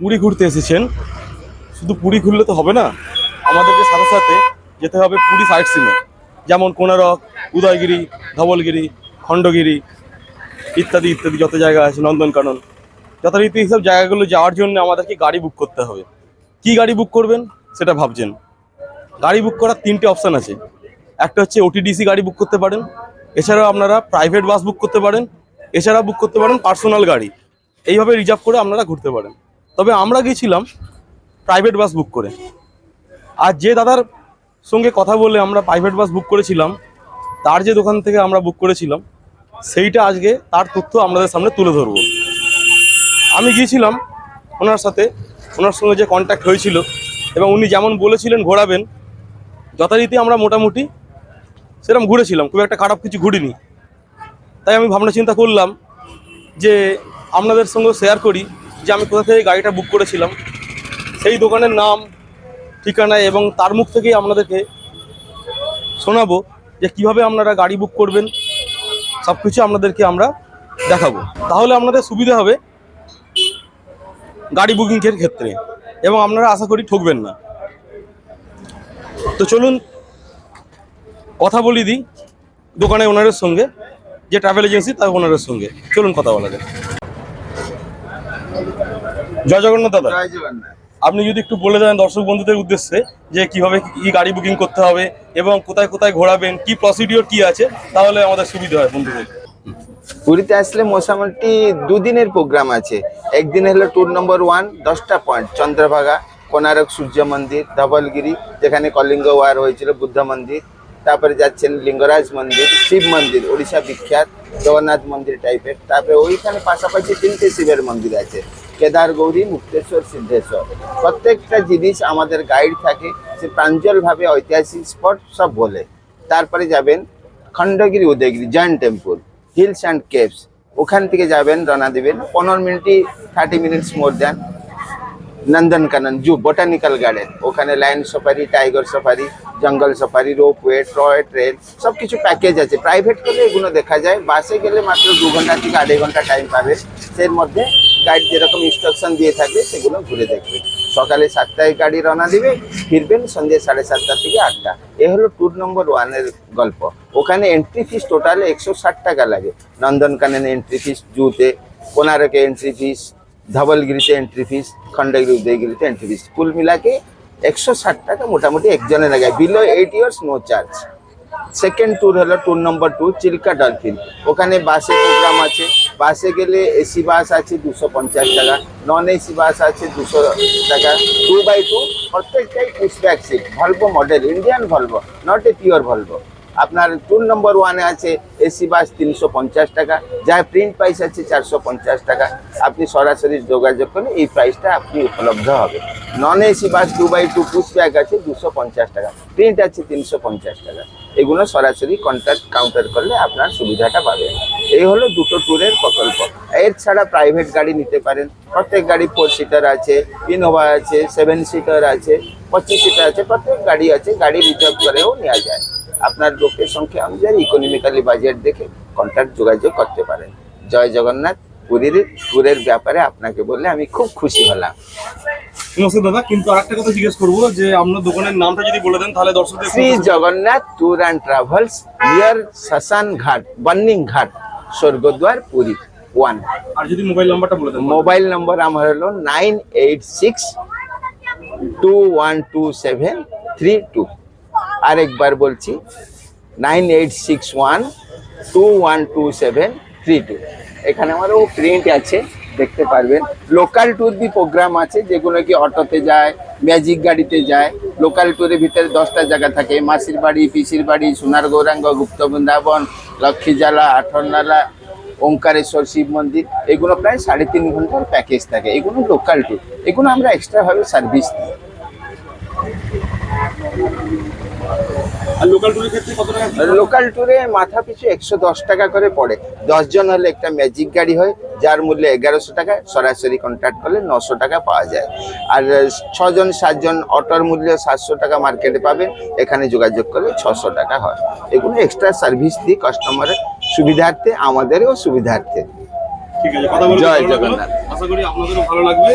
পুরী ঘুরতে এসেছেন, শুধু পুরী ঘুরলে তো হবে না, আমাদেরকে সাথে সাথে যেতে হবে পুরী সাইট সিনে যেমন কোনারক উদয়গিরি, ধবলগিরি, খণ্ডগিরি ইত্যাদি ইত্যাদি যত জায়গা আছে, নন্দনকানন। যথারীতি এইসব জায়গাগুলো যাওয়ার জন্য আমাদেরকে গাড়ি বুক করতে হবে। কি গাড়ি বুক করবেন সেটা ভাবছেন? গাড়ি বুক করার তিনটে অপশান আছে। একটা হচ্ছে ওটিডিসি গাড়ি বুক করতে পারেন। এছাড়াও আপনারা প্রাইভেট বাস বুক করতে পারেন। এছাড়া বুক করতে পারেন পার্সোনাল গাড়ি। এইভাবে রিজার্ভ করে আপনারা ঘুরতে পারেন। তবে আমরা গিয়েছিলাম প্রাইভেট বাস বুক করে। আর যে দাদার সঙ্গে কথা বলে আমরা প্রাইভেট বাস বুক করেছিলাম, তার যে দোকান থেকে আমরা বুক করেছিলাম, সেইটা আজকে তার তথ্য আমাদের সামনে তুলে ধরবো। আমি গিয়েছিলাম ওনার সাথে, ওনার সঙ্গে যে কন্ট্যাক্ট হয়েছিল এবং উনি যেমন বলেছিলেন ঘোরাবেন, যথারীতি আমরা মোটামুটি সেরকম ঘুরেছিলাম, খুব একটা খারাপ কিছু ঘুরিনি। তাই আমি ভাবনা চিন্তা করলাম যে আপনাদের সঙ্গে শেয়ার করি যে আমি কোথা থেকে গাড়িটা বুক করেছিলাম, সেই দোকানের নাম, ঠিকানা এবং তার মুখ থেকেই আপনাদেরকে শোনাবো যে কীভাবে আপনারা গাড়ি বুক করবেন সব কিছু আপনাদেরকে আমরা দেখাবো। তাহলে আপনাদের সুবিধা হবে গাড়ি বুকিংয়ের ক্ষেত্রে এবং আপনারা আশা করি ঠকবেন না। তো চলুন কথা বলি দিই দোকানে ওনারের সঙ্গে, যে ট্রাভেল এজেন্সি তার ওনারের সঙ্গে। চলুন কথা বলা যাক। জয় জগন্নাথ দাদা। আপনি যদি একটু বলে দেন দর্শক বন্ধুদের উদ্দেশ্যে যে কীভাবে কি গাড়ি বুকিং করতে হবে এবং কোথায় কোথায় ঘোরাবেন কি প্রসিডিওর কি আছে তাহলে আমাদের সুবিধা হয় বন্ধুদের। পুরীতে আসলে মোটামুটি দুদিনের প্রোগ্রাম আছে। একদিন হলো ট্যুর নম্বর ওয়ান দশটা পয়েন্ট চন্দ্রভাগা কোনারক সূর্য মন্দির ধবলগিরি যেখানে কলিঙ্গ ওয়ার হয়েছিল বুদ্ধ মন্দির। তারপরে যাচ্ছেন লিঙ্গরাজ মন্দির শিব মন্দির ওড়িশা বিখ্যাত জগন্নাথ মন্দির টাইপের তারপরে ওইখানে পাশাপাশি তিনটে শিবের মন্দির আছে। কেদার গৌরী, মুক্তেশ্বর, সিদ্ধেশ্বর। প্রত্যেকটা জিনিস আমাদের গাইড থাকে, সে প্রাঞ্জলভাবে ঐতিহাসিক স্পট সব বলে। তারপরে যাবেন Khandagiri, Udayagiri joint temple hills and caves ওখান থেকে যাবেন, রওনা দিবেন। পনেরো মিনিটই thirty minutes more then Nandankanan zoo botanical garden ওখানে lion safari tiger safari jungle safari ropeway toy train সব কিছু প্যাকেজ আছে। প্রাইভেট করলে এগুলো দেখা যায়। বাসে গেলে মাত্র দু ঘণ্টা থেকে আড়াই ঘণ্টা টাইম পাবে। এর মধ্যে গাইড যেরকম ইনস্ট্রাকশন দিয়ে থাকবে সেগুলো ঘুরে দেখবে। সকালে সাতটায় গাড়ি রওনা দিবে, ফিরবেন সন্ধ্যে সাড়ে সাতটা থেকে আটটা। এ হলো ট্যুর নম্বর ওয়ানের গল্প। ওখানে এন্ট্রি ফিস টোটাল একশো ষাট টাকা লাগে। নন্দনকাননে এন্ট্রি ফিস জুতে, কোনারকে এন্ট্রি ফিস ধবলগিরিতে এন্ট্রি ফিস খণ্ডগিরি, উদয়গিরিতে এন্ট্রি ফিস কুল মিলাকে একশো ষাট টাকা মোটামুটি একজনে লাগে। Below eight years no charge second tour হলো tour number two Chilika dolphin ওখানে বাসে প্রোগ্রাম আছে। বাসে গেলে এসি বাস আছে দুশো পঞ্চাশ টাকা নন এসি বাস আছে দুশো টাকা টু বাই টু প্রত্যেকটাই pushback seat Volvo model Indian Volvo not a pure Volvo আপনার ট্যুর নম্বর ওয়ানে আছে এসি বাস তিনশো পঞ্চাশ টাকা, যার প্রিন্ট প্রাইস আছে চারশো পঞ্চাশ টাকা। আপনি সরাসরি যোগাযোগ করলে এই প্রাইসটা আপনি উপলব্ধ হবে। Non AC bus two by two pushback আছে দুশো পঞ্চাশ টাকা প্রিন্ট আছে তিনশো পঞ্চাশ টাকা। এগুলো সরাসরি কন্ট্যাক্ট কাউন্টার করলে আপনার সুবিধাটা পাবেন। এই হলো দুটো ট্যুরের প্রকল্প। এর ছাড়া প্রাইভেট গাড়ি নিতে পারেন। প্রত্যেক গাড়ি ফোর সিটার আছে ইনোভা আছে সেভেন সিটার আছে, পঁচিশ সিটার আছে, প্রত্যেক গাড়ি আছে, গাড়ি রিজার্ভ করেও নেওয়া যায়। আপনার লোকের সংখ্যা অনুযায়ী ইকোনমিক্যালি বাজেট দেখে কন্ট্যাক্ট যোগাযোগ করতে পারেন। জয় জগন্নাথ, পুরীর ট্যুরের ব্যাপারে আপনাকে বললে আমি খুব খুশি হলাম। নমস্কার দাদা কিন্তু আরেকটা কথা জিজ্ঞেস করব যে আপনার দোকানের নামটা যদি বলে দেন তাহলে দর্শকদের Shri Jagannath tour and travels near শ্মশান ঘাট বার্নিং ঘাট স্বর্গদ্বার পুরী ওয়ান আর যদি মোবাইল নাম্বারটা বলে দেন মোবাইল নম্বর আমার হলো nine eight six two one two seven three two. আরেকবার বলছি nine eight six one two one two seven three two. এখানে আমারও প্রিন্ট আছে। দেখতে পারবেন। লোকাল ট্যুর বি প্রোগ্রাম আছে, যেগুলো কি অটোতে যায় ম্যাজিক গাড়িতে যায়। লোকাল ট্যুরের ভিতরে দশটা জায়গা থাকে, মাসির বাড়ি, পিসির বাড়ি, সোনার গৌরাঙ্গ, গুপ্ত বৃন্দাবন লক্ষ্মীজালা আঠরনালা ওঙ্কারেশ্বর, শিব মন্দির। এগুলো প্রায় সাড়ে তিন ঘণ্টার প্যাকেজ থাকে। এগুলো লোকাল ট্যুর এগুলো আমরা এক্সট্রাভাবে সার্ভিস দিই। আর লোকাল ট্যুরের ক্ষেত্রে কত টাকা লোকাল ট্যুরে মাথা পিছু একশো দশ টাকা করে পড়ে। দশজন হলে একটা ম্যাজিক গাড়ি হয় যার মূল্য এগারোশো টাকা সরাসরি কন্ট্যাক্ট করলে নশো টাকা পাওয়া যায়। আর ছজন সাতজন অটোর মূল্য সাতশো টাকা মার্কেটে পাবেন এখানে যোগাযোগ করলে ছশো টাকা হয়। এগুলো এক্সট্রা সার্ভিস দিই কাস্টমারের সুবিধার্থে আমাদেরও সুবিধার্থে। ঠিক আছে কথা জয় ভালো জগন্নাথ। আশা করি আপনাদেরও ভালো লাগবে।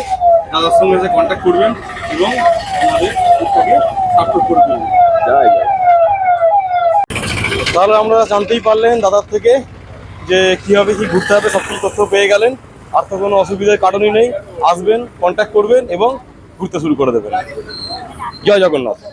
দাদার সঙ্গে কন্ট্যাক্ট করবেন এবং আমাদের জয় তাহলে আমরা জানতেই পারলেন দাদার থেকে যে কীভাবে কি ঘুরতে হবে, সব কিছু তথ্য পেয়ে গেলেন। আর তো কোনো অসুবিধার কারণই নেই। আসবেন কন্ট্যাক্ট করবেন এবং ঘুরতে শুরু করে দেবেন। জয় জগন্নাথ।